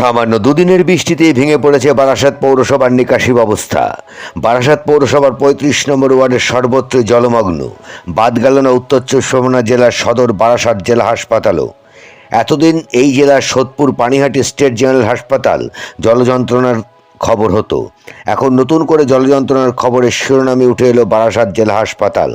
সামান্য দুদিনের বৃষ্টিতেই ভেঙে পড়েছে বারাসাত পৌরসভার নিকাশি ব্যবস্থা। বারাসাত পৌরসভার পঁয়ত্রিশ নম্বর ওয়ার্ডের সর্বত্র জলমগ্ন। বাদ গেল না উত্তর চব্বিশ পরগনা জেলার সদর বারাসাত জেলা হাসপাতালও। এতদিন এই জেলার সোদপুর পানিহাটি স্টেট জেনারেল হাসপাতাল জলযন্ত্রণার খবর হতো। এখন নতুন করে জলযন্ত্রণার খবরের শিরোনামে উঠে এলো বারাসাত জেলা হাসপাতাল।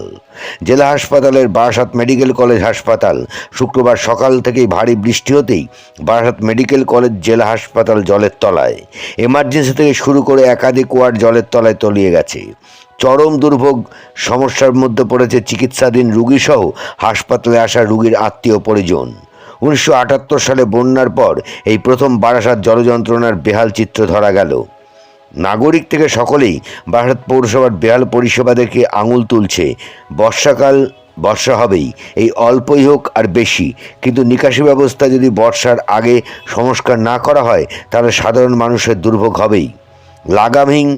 জেলা হাসপাতালের বারাসাত মেডিকেল কলেজ হাসপাতাল। শুক্রবার সকাল থেকেই ভারী বৃষ্টি হতেই বারাসাত মেডিকেল কলেজ জেলা হাসপাতাল জলের তলায়। এমার্জেন্সি থেকে শুরু করে একাধিক ওয়ার্ড জলের তলায় তলিয়ে গেছে। চরম দুর্ভোগ সমস্যার মধ্যে পড়েছে চিকিৎসাধীন রুগীসহ হাসপাতালে আসা রুগীর আত্মীয় পরিজন। উনিশশো আটাত্তর সালে বন্যার পর এই প্রথম বারাসাত জলযন্ত্রণার বেহাল চিত্র ধরা গেল। নাগরিক থেকে সকলেই বারাসাত পৌরসভার বেহাল পরিষেবা দেখে আঙুল তুলছে। বর্ষাকাল, বর্ষা হবেই। এই অল্পই হোক আর বেশি। কিন্তু নিকাশি ব্যবস্থা যদি বর্ষার আগে সংস্কার না করা হয়, তাহলে সাধারণ মানুষের দুর্ভোগ হবেই। লাগামহীন,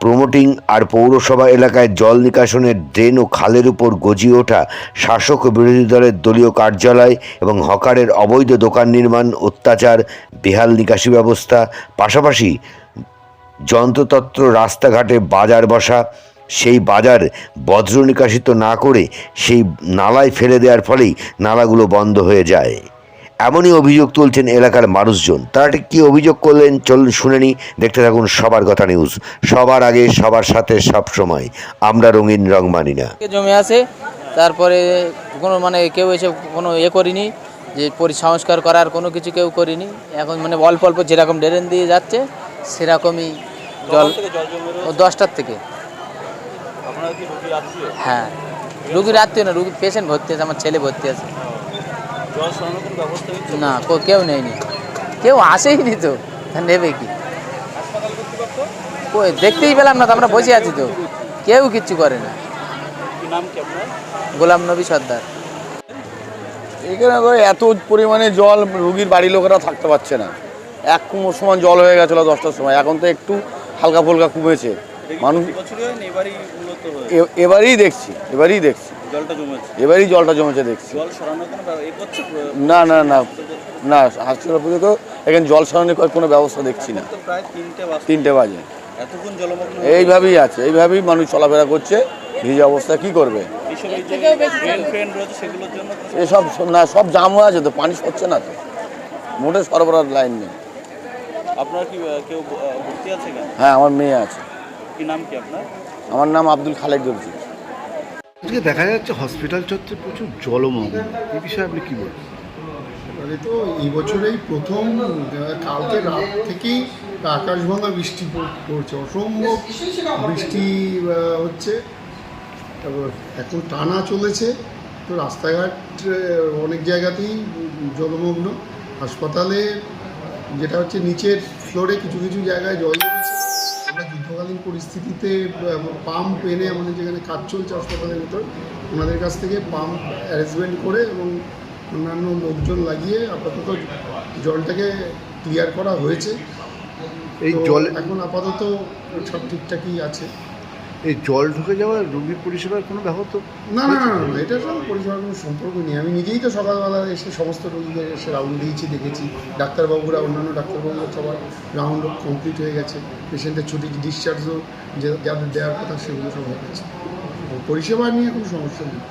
প্রমোটিং আর পৌরসভা এলাকায় জল নিকাশনের ড্রেন ও খালের উপর গজিয়ে ওঠা শাসক ও বিরোধী দলের দলীয় কার্যালয় এবং হকারের অবৈধ দোকান নির্মাণ, অত্যাচার, বেহাল নিকাশি ব্যবস্থা, পাশাপাশি যন্ত্রতন্ত্র রাস্তাঘাটে বাজার বসা, সেই বাজার বজ্র নিকাশিত না করে সেই নালায় ফেলে দেওয়ার ফলেই নালাগুলো বন্ধ হয়ে যায়। এমনই অভিযোগ তুলছেন এলাকার মানুষজন। তারা ঠিক কী অভিযোগ করলেন চলুন শুনে নি দেখতে থাকুন সবার কথা নিউজ। সবার আগে, সবার সাথে, সব সময়। আমরা রঙিন রং মানি না। জমে আছে, তারপরে কোনো মানে কেউ এসে কোনো ইয়ে করিনি, যে পরিসংস্কার করার কোনো কিছু কেউ করিনি। এখন মানে অল্প অল্প যেরকম ড্রেন দিয়ে যাচ্ছে সেরকমই জল ও দশটার থেকে। হ্যাঁ। রুগীর আত্মীয় না রুগীর পেশেন্ট ভর্তি আছে আমার ছেলে ভর্তি আছে। না কো- কেউ নেয়নি। কেউ আসেইনি তো নেবে কি? কই, দেখতেই পেলাম না তো আমরা বসে আছি তো। কেউ কিচ্ছু করে না। গোলাম নবী সর্দার। এখানে এত পরিমাণে জল রুগীর বাড়ির লোকেরা থাকতে পারছে না। এক কুমোর সমান জল হয়ে গেছিল দশটার সময়। এখন তো একটু হালকা ফুলকা কমেছে। মানুষ এ- এবারেই দেখছি এবারেই দেখছি। এবারেই জলটা জমেছে দেখছি। না না না না হাসপাতাল পর্যন্ত এখানে জল সরানোর কোনো ব্যবস্থা দেখছি না। তিনটে বাজে। এইভাবেই আছে এইভাবেই মানুষ চলাফেরা করছে। ভিজে অবস্থা কি করবে? এসব সব- না সব জাম হয়ে আছে তো পানি সরছে না তো। মোটে সরবরাহ লাইন নেই। আপনার কি কেউ ভর্তি আছে কেন? হ্যাঁ আমার মেয়ে আছে। কি নাম কি আপনার? আমার নাম আব্দুল খালেক দর্জি আজকে দেখা যাচ্ছে হসপিটাল চত্বর প্রচুর জলমগ্ন। এই বিষয়ে আপনি কি বলবেন? এবারে তো এই বছরেই প্রথম কালকে রাত থেকেই আকাশভাঙা বৃষ্টি পড়- পড়ছে। অসম্ভব বৃষ্টি হচ্ছে। তারপর এখন টানা চলেছে। তো রাস্তাঘাট অনেক জায়গাতেই জলমগ্ন। হাসপাতালে যেটা হচ্ছে নিচের ফ্লোরে কিছু কিছু জায়গায় জল জমেছে আমরা যুদ্ধকালীন পরিস্থিতিতে পাম্প এনে আমাদের যেখানে কাজ চলছে হাসপাতালের ভিতর ওনাদের কাছ থেকে পাম্প অ্যারেঞ্জমেন্ট করে এবং অন্যান্য লোকজন লাগিয়ে আপাতত জলটাকে ক্লিয়ার করা হয়েছে। এই জল এখন আপাতত সব ঠিকঠাকই আছে। এই জল ঢুকে যাওয়া রোগীর পরিষেবার কোনো ব্যাহত না না না না এটার সঙ্গে পরিষেবার কোনো সম্পর্ক নেই। আমি নিজেই তো সকালবেলা এসে সমস্ত রোগীদের এসে রাউন্ড দিয়েছি দেখেছি। ডাক্তারবাবুরা অন্যান্য ডাক্তারবাবুরা সবার রাউন্ড কমপ্লিট হয়ে গেছে। পেশেন্টের ছুটি ডিসচার্জও যে যাদের দেওয়ার কথা সেগুলো সব হয়ে গেছে। পরিষেবা নিয়ে কোনো সমস্যা নেই।